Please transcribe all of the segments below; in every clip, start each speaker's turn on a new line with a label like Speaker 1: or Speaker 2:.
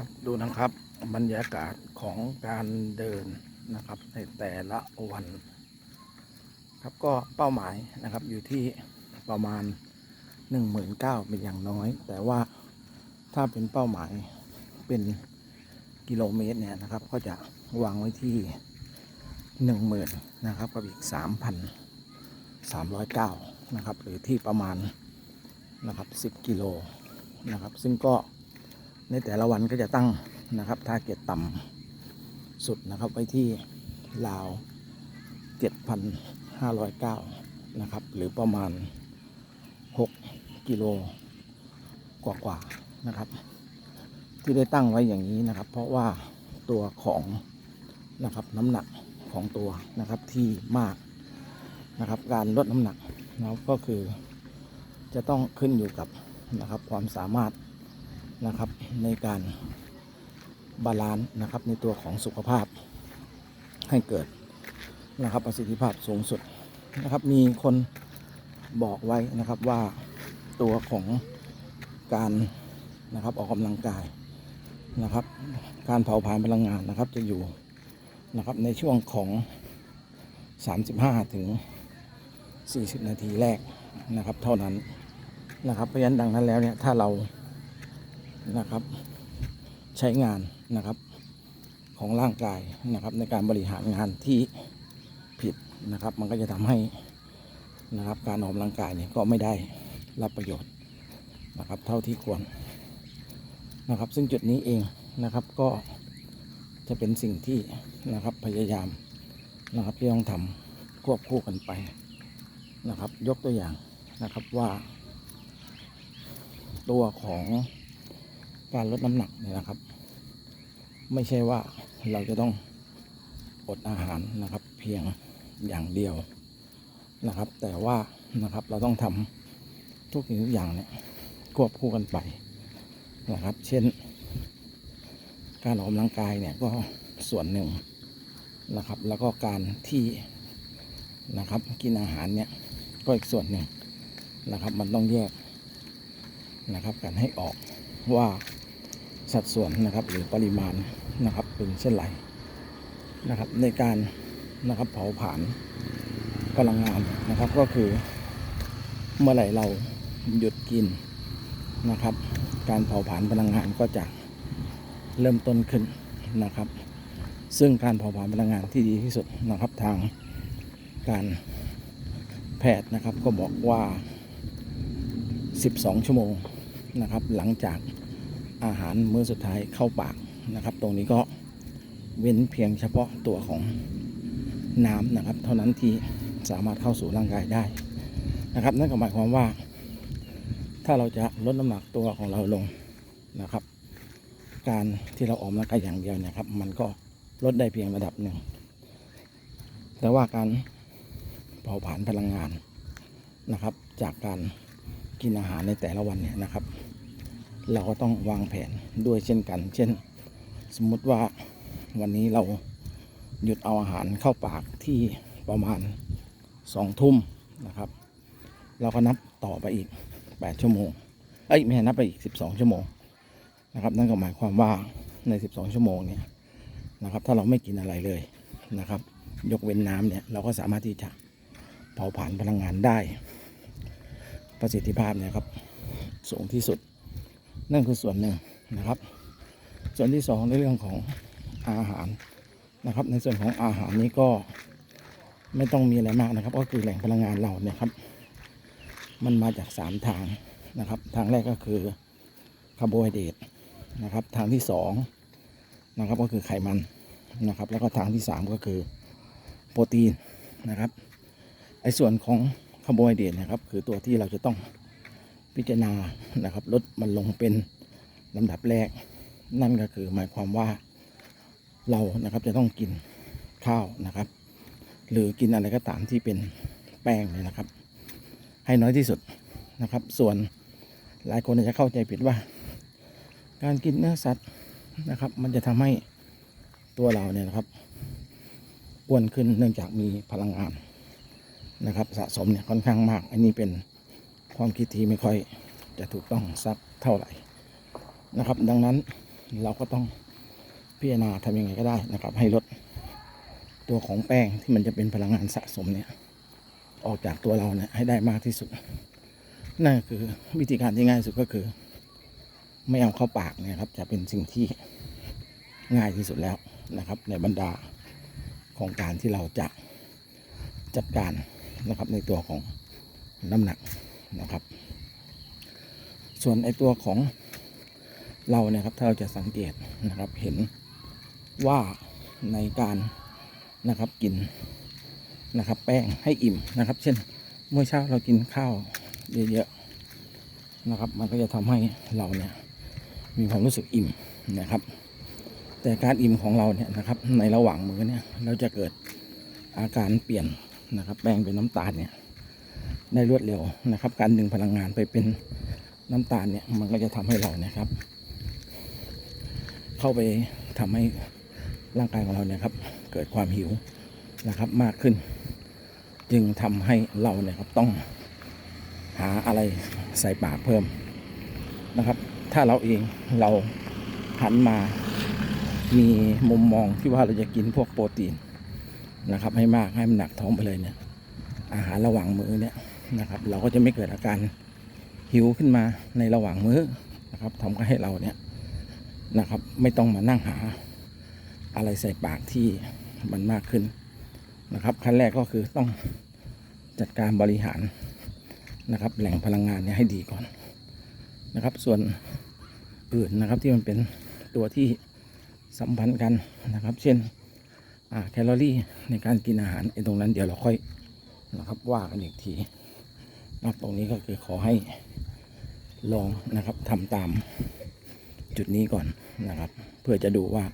Speaker 1: ครับดูนะครับบรรยากาศของการเดินนะครับในแต่ละวัน ครับก็เป้าหมายนะครับอยู่ที่ประมาณ 19,000เป็นอย่างน้อย แต่ว่าถ้าเป็นเป้าหมายเป็นกิโลเมตรเนี่ยนะครับ ก็จะวางไว้ที่ 10,000นะครับกับอีก 3,309นะครับหรือที่ประมาณนะครับ10กิโลนะครับซึ่งก็ ในแต่ละวันก็จะตั้งนะครับทาเก็ตต่ำสุดนะครับไว้ที่ราว 7,509 นะครับ หรือประมาณ 6 กิโลกว่าๆนะครับ ที่ได้ตั้งไว้อย่างนี้นะครับ เพราะว่าตัวของนะครับน้ำหนักของตัวนะครับที่มากนะครับ การลดน้ำหนักนะครับก็คือจะต้องขึ้นอยู่กับนะครับความสามารถ นะครับในการบาลานซ์นะครับในตัวของสุขภาพให้เกิดนะครับประสิทธิภาพสูงสุดนะครับ มีคนบอกไว้นะครับว่าตัวของการนะครับออกกำลังกายนะครับ การเผาผลาญพลังงานนะครับจะอยู่นะครับในช่วงของ 35 ถึง 40 นาทีแรกนะครับ เท่านั้นนะครับเพราะฉะนั้นดังนั้นแล้วเนี่ยถ้าเรา นะครับ ใช้งานนะครับของร่างกายนะครับ ในการบริหารงานที่ผิดนะครับ มันก็จะทำให้นะครับการออกกำลังกายเนี่ยก็ไม่ได้รับประโยชน์นะครับ เท่าที่ควรนะครับ ซึ่งจุดนี้เองนะครับก็จะเป็นสิ่งที่นะครับพยายามนะครับที่ต้องทำควบคู่กันไปนะครับ ยกตัวอย่างนะครับว่า ตัวของ การลดน้ำหนักเนี่ยนะครับ ไม่ใช่ว่าเราจะต้องอดอาหารนะครับ เพียงอย่างเดียวนะครับ แต่ว่านะครับเราต้องทำทุกสิ่งทุกอย่างเนี่ยควบคู่กันไปนะครับ เช่น การออกกำลังกายเนี่ยก็ส่วนหนึ่งนะครับ แล้วก็การที่นะครับ กินอาหารเนี่ยก็อีกส่วนหนึ่งนะครับ มันต้องแยกนะครับกันให้ออกว่า สัดส่วนนะครับ หรือปริมาณนะครับ เป็นเช่นไรนะครับ ในการนะครับเผาผลาญพลังงานนะครับ ก็คือเมื่อไหร่เราหยุดกินนะครับ การเผาผลาญพลังงานก็จะเริ่มต้นขึ้นนะครับ ซึ่งการเผาผลาญพลังงานที่ดีที่สุดนะครับทางการแพทย์นะครับก็บอกว่า 12 ชั่วโมงนะครับ หลังจาก อาหารมื้อสุดท้ายเข้าปากนะครับ ตรงนี้ก็เว้นเพียงเฉพาะตัวของน้ำนะครับ เท่านั้นที่สามารถเข้าสู่ร่างกายได้นะครับ นั่นก็หมายความว่า ถ้าเราจะลดน้ำหนักตัวของเราลงนะครับ การที่เราออกกำลังกายอย่างเดียวเนะครับ มันก็ลดได้เพียงระดับหนึ่ง แต่ว่าการเผาผลาญพลังงานนะครับ จากการกินอาหารในแต่ละวันเนี่ยนะครับ เราก็ต้องวางแผนด้วยเช่นกัน เช่น สมมุติว่าวันนี้เราหยุดเอาอาหารเข้าปากที่ประมาณสองทุ่มนะครับ เราก็นับต่อไปอีก 8 ชั่วโมงเอ้ยไม่นับไปอีก 12 ชั่วโมงนะครับ นั่นก็หมายความว่าใน 12 ชั่วโมงเนี่ยนะครับ ถ้าเราไม่กินอะไรเลยนะครับ ยกเว้นน้ำเนี่ยเราก็สามารถที่จะเผาผลาญพลังงานได้ ประสิทธิภาพเนี่ยครับสูงที่สุด นั่นคือส่วนหนึ่งนะครับ ส่วนที่สองในเรื่องของอาหารนะครับ ในส่วนของอาหารนี้ก็ไม่ต้องมีอะไรมากนะครับ ก็คือแหล่งพลังงานเราเนี่ยครับ มันมาจากสามทางนะครับ ทางแรกก็คือคาร์โบไฮเดรตนะครับ ทางที่สองนะครับก็คือไขมันนะครับ แล้วก็ทางที่สามก็คือโปรตีนนะครับไอ้ส่วนของคาร์โบไฮเดรตนะครับ คือตัวที่เราจะต้อง พิจารณานะครับลดมันลงเป็นลำดับแรก นั่นก็คือหมายความว่าเรานะครับจะต้องกินข้าวนะครับ หรือกินอะไรก็ตามที่เป็นแป้งเนี่ยนะครับ ให้น้อยที่สุดนะครับ ส่วนหลายคนอาจจะเข้าใจผิดว่า การกินเนื้อสัตว์นะครับ มันจะทำให้ตัวเราเนี่ยนะครับอ้วนขึ้นเนื่องจากมีพลังงานนะครับ สะสมเนี่ยค่อนข้างมาก อันนี้เป็น ความคิดที่ไม่ค่อยจะถูกต้องสักเท่าไหร่นะครับ ดังนั้นเราก็ต้องพิจารณาทำยังไงก็ได้นะครับ ให้ลดตัวของแป้งที่มันจะเป็นพลังงานสะสมเนี่ยออกจากตัวเราเนี่ยให้ได้มากที่สุด นั่นคือวิธีการที่ง่ายที่สุดก็คือ ไม่เอาเข้าปากเนี่ยครับ จะเป็นสิ่งที่ง่ายที่สุดแล้วนะครับ ในบรรดาของการที่เราจะจัดการนะครับในตัวของน้ำหนัก นะครับ ส่วนไอตัวของเราเนี่ยครับถ้าเราจะสังเกตนะครับเห็นว่าในการนะครับกินนะครับ แป้งให้อิ่มนะครับ เช่นเมื่อเช้าเรากินข้าวเยอะๆนะครับ มันก็จะทำให้เราเนี่ยมีความรู้สึกอิ่มนะครับ แต่การอิ่มของเราเนี่ยนะครับ ในระหว่างมื้อเนี่ยเราจะเกิดอาการเปลี่ยนนะครับ แป้งเป็นน้ำตาลเนี่ย ได้รวดเร็วนะครับ การดึงพลังงานไปเป็นน้ำตาลเนี่ยมันก็จะทำให้เราเนี่ยครับ เข้าไปทำให้ร่างกายของเราเนี่ยครับ เกิดความหิวนะครับมากขึ้น จึงทำให้เราเนี่ยครับต้องหาอะไรใส่ปากเพิ่มนะครับ ถ้าเราเองเราหันมามีมุมมองที่ว่าเราจะกินพวกโปรตีนนะครับ ให้มากให้มันหนักท้องไปเลยเนี่ยอาหารระหว่างมื้อเนี่ย นะครับ เราก็จะไม่เกิดอาการหิวขึ้นมาในระหว่างมื้อนะครับทำให้เราเนี่ยนะครับ ไม่ต้องมานั่งหาอะไรใส่ปากที่มันมากขึ้นนะครับ ขั้นแรกก็คือต้องจัดการบริหารนะครับ แหล่งพลังงานเนี่ยให้ดีก่อนนะครับ ส่วนอื่นนะครับที่มันเป็นตัวที่สัมพันธ์กันนะครับ เช่นแคลอรี่ในการกินอาหารไอ้ตรงนั้นเดี๋ยวเราค่อยนะครับว่ากันอีกที นะครับตรงนี้ก็คือขอให้ลองนะครับทำตามจุดนี้ก่อนนะครับ เพื่อจะดูว่า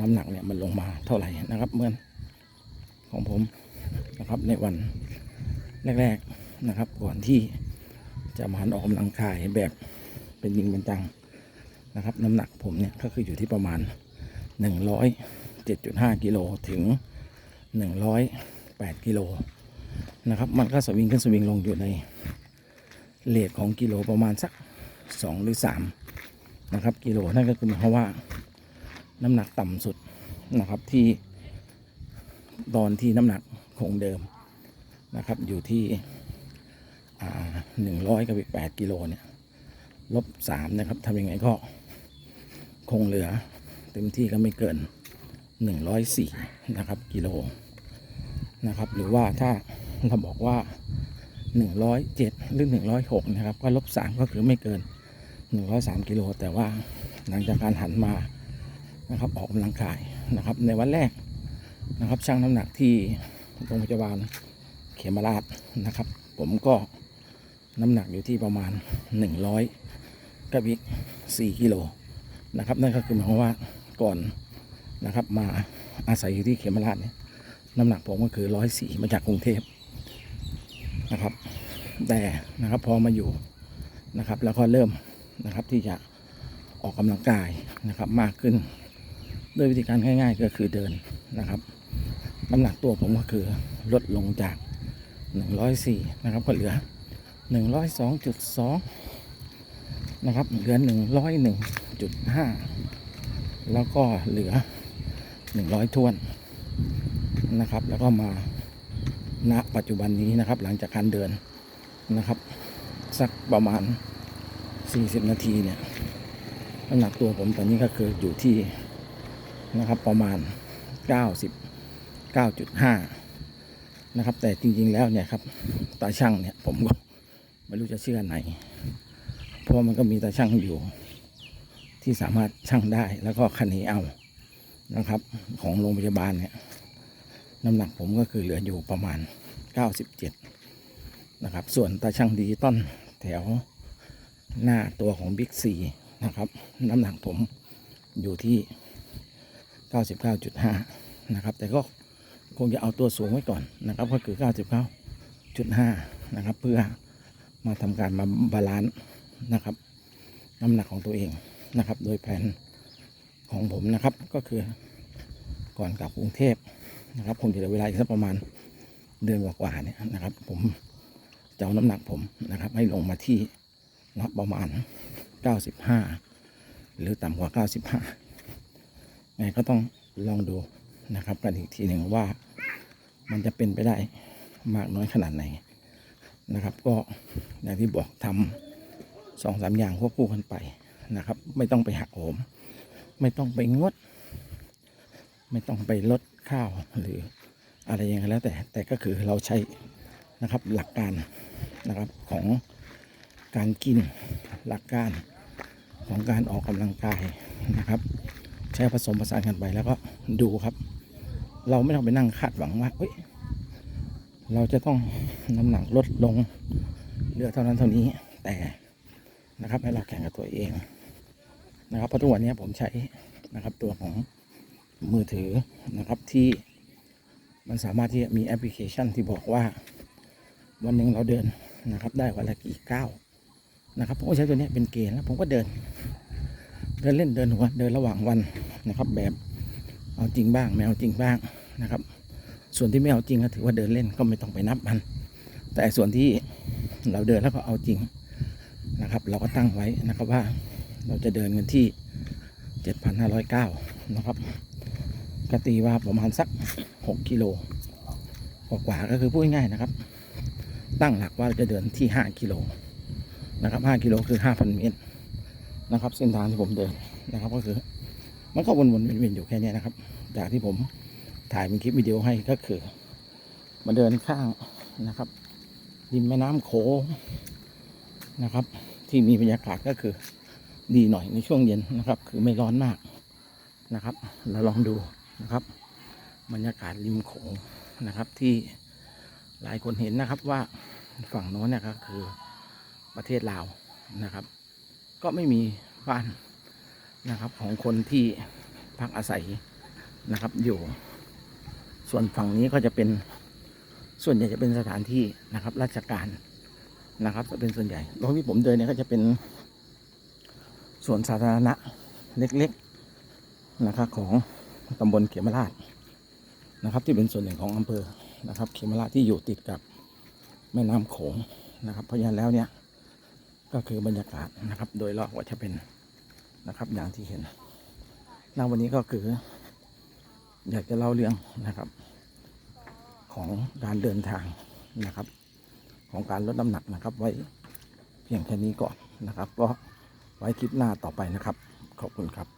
Speaker 1: น้ำหนักเนี่ยมันลงมาเท่าไหร่นะครับเหมื่อนของผมนะครับในวันแรกๆนะครับ ก่อนที่จะมาหันออกกำลังกายแบบเป็นยิงเป็นจังนะครับ น้ำหนักผมเนี่ยก็คืออยู่ที่ประมาณ 107.5กิโลถึง 108กิโล นะครับ มันก็สวิงขึ้นสวิงลงอยู่ในเลทของกิโลประมาณสัก2หรือ3นะครับกิโลนั่นก็คือหมายความว่าน้ำหนักต่ำสุดนะครับที่ตอนที่น้ำหนักคงเดิมนะครับอยู่ที่หนึ่งร้อยกับอีกแปดกิโลเนี่ยลบสามนะครับทำยังไงก็คงเหลือเต็มที่ก็ไม่เกินหนึ่งร้อยสี่นะครับกิโลนะครับหรือว่าถ้า เราบอกว่าหนึ่งร้อยเจ็ดหรือหนึ่งร้อยหกนะครับ ก็ลบสามก็คือไม่เกินหนึ่งร้อยสามกิโล แต่ว่าหลังจากการหันมานะครับออกกำลังกายนะครับ ในวันแรกนะครับชั่งน้ำหนักที่โรงพยาบาลเขมราชนะครับ ผมก็น้ำหนักอยู่ที่ประมาณ 100กับอีก4กิโลนะครับนั่นก็คือหมายความว่าก่อนนะครับมาอาศัยอยู่ที่เขมราชเนี่ยน้ำหนักผมก็คือร้อยสี่มาจากกรุงเทพ นะครับ แต่นะครับพอมาอยู่นะครับ แล้วก็เริ่มนะครับที่จะออกกำลังกายนะครับมากขึ้น ด้วยวิธีการง่าย ๆ ก็คือเดินนะครับน้ำหนักตัวผมก็คือลดลงจาก 104 นะครับ ก็เหลือ 102.2 นะครับ เหลือ 101.5 แล้วก็เหลือ 100ท้วนนะครับ แล้วก็มา ณปัจจุบันนี้นะครับ หลังจากการเดินนะครับ สักประมาณ 40 นาทีเนี่ยน้ำหนักตัวผมตอนนี้ก็คืออยู่ที่นะครับประมาณ 99.5 นะครับ แต่จริงๆแล้วเนี่ยครับตาช่างเนี่ยผมก็ไม่รู้จะเชื่อไหน เพราะมันก็มีตาช่างอยู่ ที่สามารถช่างได้แล้วก็คันนี้เอานะครับ ของโรงพยาบาลเนี่ย น้ำหนักผมก็คือเหลืออยู่ประมาณ 97 นะครับ ส่วนตาช่างดิจิตอลแถวหน้าตัวของบิ๊กซีนะครับ น้ำหนักผมอยู่ที่ 99.5 นะครับ แต่ก็คงจะเอาตัวสูงไว้ก่อนนะครับ ก็คือ 99.5 นะครับ เพื่อมาทำการมาบาลานซ์นะครับ น้ำหนักของตัวเองนะครับ โดยแผนของผมนะครับก็คือก่อนกลับกรุงเทพ นะครับคงจะเหลือเวลาอีกสักประมาณเดือนกว่าๆเนี่ยนะครับ ผมจะเอาน้ำหนักผมนะครับ ให้ลงมาที่นะครับประมาณ 95 หรือต่ำกว่า 95ไงก็ต้องลองดูนะครับ กันอีกทีหนึ่งว่ามันจะเป็นไปได้มากน้อยขนาดไหนนะครับ ก็อย่างที่บอกทำสองสามอย่างควบคู่กันไปนะครับ ไม่ต้องไปหักโหม ไม่ต้องไปงด ไม่ต้องไปลด ข้าวหรืออะไรย่างไรแล้วแต่แต่ก็คือเราใช้นะครับหลักการนะครับของการกินหลักการของการออกกำลังกายนะครับ ใช้ผสมผสานกันไปแล้วก็ดูครับ เราไม่ต้องไปนั่งคาดหวังว่าเฮ้ยเราจะต้องน้ำหนักลดลงเหลือเท่านั้นเท่านี้แต่นะครับให้เราแข่งกับตัวเองนะครับเพราะทุกวันนี้ผมใช้นะครับตัวของ มือถือนะครับที่มันสามารถที่จะมีแอปพลิเคชันที่บอกว่า วันหนึ่งเราเดินนะครับ ได้วันละกี่ก้าวนะครับผมก็ใช้ตัวนี้เป็นเกณฑ์แล้วผมก็เดิน เดินเล่นเดินหัวเดินระหว่างวันนะครับ แบบเอาจริงบ้างไม่เอาจริงบ้างนะครับ ส่วนที่ไม่เอาจริงก็ถือว่าเดินเล่นก็ไม่ต้องไปนับมัน แต่ส่วนที่เราเดินแล้วก็เอาจริงนะครับ เราก็ตั้งไว้นะครับว่าเราจะเดินกันที่ 7,509 นะครับ กตีว่าประมาณสัก 6 กิโลกว่าก็คือพูดง่ายๆนะครับ ตั้งหลักว่าจะเดินที่ 5 กิโลนะครับ 5 กิโลคือ 5,000 เมตรนะครับ เส้นทางที่ผมเดินนะครับ ก็คือมันก็วนๆเวียนๆอยู่แค่นี้นะครับ จากที่ผมถ่ายเป็นคลิปวิดีโอให้ก็คือมาเดินข้างนะครับริมแม่น้ำโขงนะครับ ที่มีบรรยากาศก็คือดีหน่อยในช่วงเย็นนะครับ คือไม่ร้อนมากนะครับ เราลองดู นะครับ บรรยากาศริมโขงนะครับที่หลายคนเห็นนะครับว่าฝั่งโน้นเนี่ยก็คือประเทศลาวนะครับ ก็ไม่มีบ้านนะครับของคนที่พักอาศัยนะครับอยู่ส่วนฝั่งนี้ก็จะเป็นส่วนใหญ่จะเป็นสถานที่นะครับ ราชการนะครับจะเป็นส่วนใหญ่ตรงที่ผมเดินเนี่ยก็จะเป็นส่วนสาธารณะเล็กๆนะครับของ ตำบลเขมราชนะครับ ที่เป็นส่วนหนึ่งของอำเภอนะครับ เขมราชที่อยู่ติดกับแม่น้ำโขงนะครับ เพราะฉะนั้นแล้วเนี่ยก็คือบรรยากาศนะครับ โดยรอบก็จะเป็นนะครับ อย่างที่เห็นณวันนี้ก็คือ อยากจะเล่าเรื่องนะครับ ของการเดินทางนะครับ ของการลดน้ำหนักนะครับ ไว้เพียงแค่นี้ก่อนนะครับ ก็ไว้คลิปหน้าต่อไปนะครับ ขอบคุณครับ